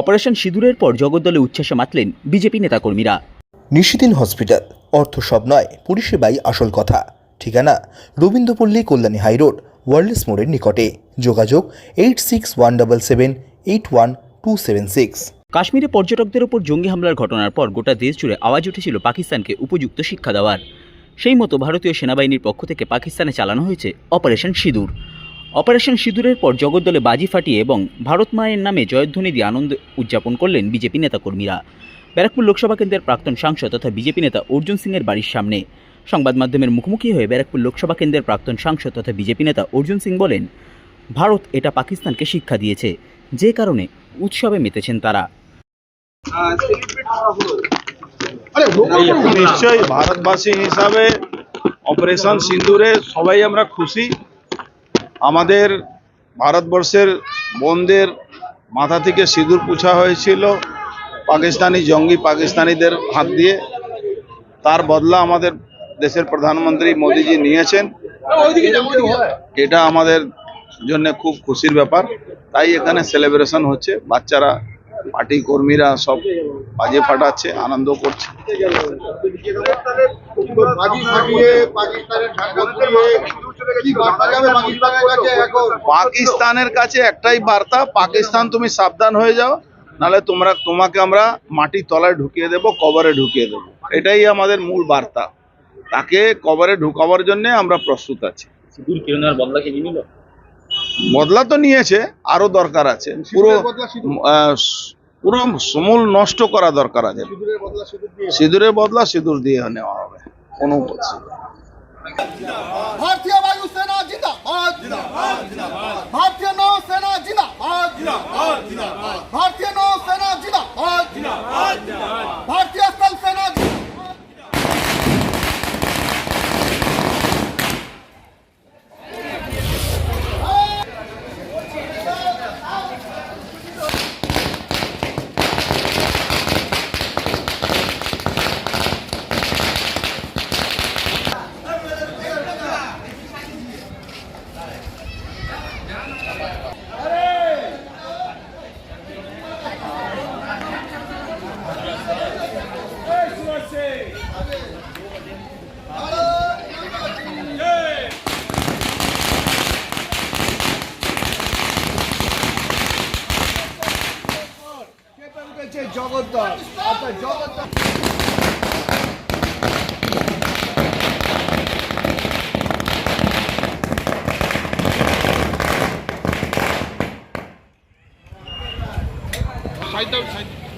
Operation সিঁদুরের পর জগদ্দলে উচ্ছ্বাসে মাতলেন BJP নেতাকর্মীরা। নিশিদিন হসপিটাল অর্থ সব নয় পরিষেবাই আসল কথা। ঠিকানা রবীন্দ্রপল্লী কল্যাণী হাইরোড ওয়ার্ল্ডস মোড়ের নিকটে। যোগাযোগ eight six one double seven eight one two seven six. কাশ্মীরে পর্যটকদের ওপর জঙ্গি হামলার ঘটনার পর গোটা দেশ জুড়ে আওয়াজ উঠেছিল পাকিস্তানকে উপযুক্ত শিক্ষা দেওয়ার। সেই মতো ভারতীয় সেনাবাহিনীর পক্ষ থেকে পাকিস্তানে চালানো হয়েছে অপারেশন সিঁদুর। অপারেশন সিঁদুরের পর জগদ্দলে বাজি ফাটিয়ে এবং ভারত মায়ের নামে জয়ধ্বনি দিয়ে আনন্দ উদযাপন করলেন বিজেপি নেতাকর্মীরা। ব্যারাকপুর লোকসভা কেন্দ্রের প্রাক্তন সাংসদ তথা বিজেপি নেতা অর্জুন সিংয়ের বাড়ির সামনে। সংবাদ মাধ্যমের মুখোমুখি হয়ে ব্যারাকপুর লোকসভা কেন্দ্রের প্রাক্তন সাংসদ তথা বিজেপি নেতা অর্জুন সিং বলেন ভারত এটা পাকিস্তানকে শিক্ষা দিয়েছে। যে কারণে উৎসবে মেতেছেন তারা। নিশ্চয়ই ভারতবাসী হিসাবে অপারেশন সিন্দুরে সবাই আমরা খুশি। আমাদের ভারতবর্ষের বোনদের মাথা থেকে সিঁদুর পুছা হয়েছিল পাকিস্তানি জঙ্গি পাকিস্তানিদের হাত দিয়ে। তার বদলা আমাদের দেশের প্রধানমন্ত্রী মোদিজি নিয়েছেন। এটা আমাদের জন্য খুব খুশির ব্যাপার। তাই এখানে সেলিব্রেশন হচ্ছে। বাচ্চারা, পার্টি কর্মীরা সব বাজে ফাটাচ্ছে, আনন্দ করছে। পাকিস্তানের ঝান্ডা পুড়িয়ে কি বার্তা যাবে পাকিস্তানের কাছে এখন পাকিস্তানের কাছে একটাই বার্তা পাকিস্তান তুমি সাবধান হয়ে যাও নালে তোমরা তোমাকে আমরা মাটির তলায় ঢুকিয়ে দেব কবরে ঢুকিয়ে দেব। এটাই আমাদের মূল বার্তা। তাকে কবরে ঢুকাবার জন্য আমরা প্রস্তুত আছি। বদলা তো নিয়েছে আরও দরকার আছে। পুরো পুরো সমূল নষ্ট করা দরকার আছে। সিঁদুরের বদলা সিঁদুর দিয়ে। সিঁদুরের বদলা সিঁদুর দিয়ে নেওয়া হবে। কোনো। भारतीय वायुसेना जिंदाबाद जिंदाबाद जिंदाबाद भारतीय नौसेना जिंदाबाद জগদ্দল অর্থাৎ জগদ্দল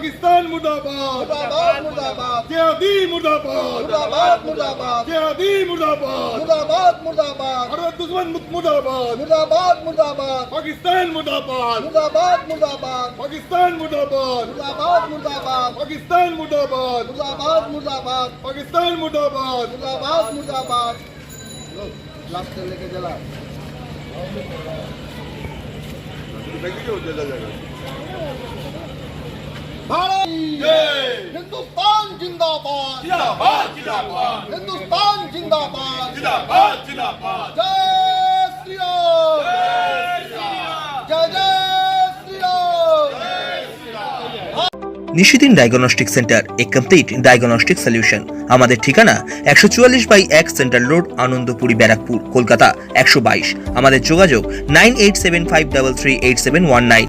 पाकिस्तान मुर्दाबाद। मुर्दाबाद मुर्दाबाद। जिहादी मुर्दाबाद। मुर्दाबाद मुर्दाबाद। जिहादी मुर्दाबाद। मुर्दाबाद मुर्दाबाद। भारत दुश्मन मुर्दाबाद। मुर्दाबाद मुर्दाबाद। पाकिस्तान मुर्दाबाद। मुर्दाबाद मुर्दाबाद। पाकिस्तान मुर्दाबाद। मुर्दाबाद मुर्दाबाद। पाकिस्तान मुर्दाबाद। मुर्दाबाद मुर्दाबाद। पाकिस्तान मुर्दाबाद। मुर्दाबाद मुर्दाबाद। लास्ट लेके चला। भारत हिंदुस्तान जिंदाबाद जिंदाबाद जिंदाबाद हिंदुस्तान जिंदाबाद जिंदाबाद जिंदाबाद जय श्री राम जय जय श्री राम নিশিদিন ডায়াগনস্টিক সেন্টার এ কমপ্লিট ডায়াগনস্টিক সলিউশন আমাদের ঠিকানা একশো চুয়াল্লিশ বাই এক সেন্ট্রাল রোড আনন্দপুরি ব্যারাকপুর কলকাতা একশো বাইশ আমাদের যোগাযোগ nine eight seven five double three eight seven one nine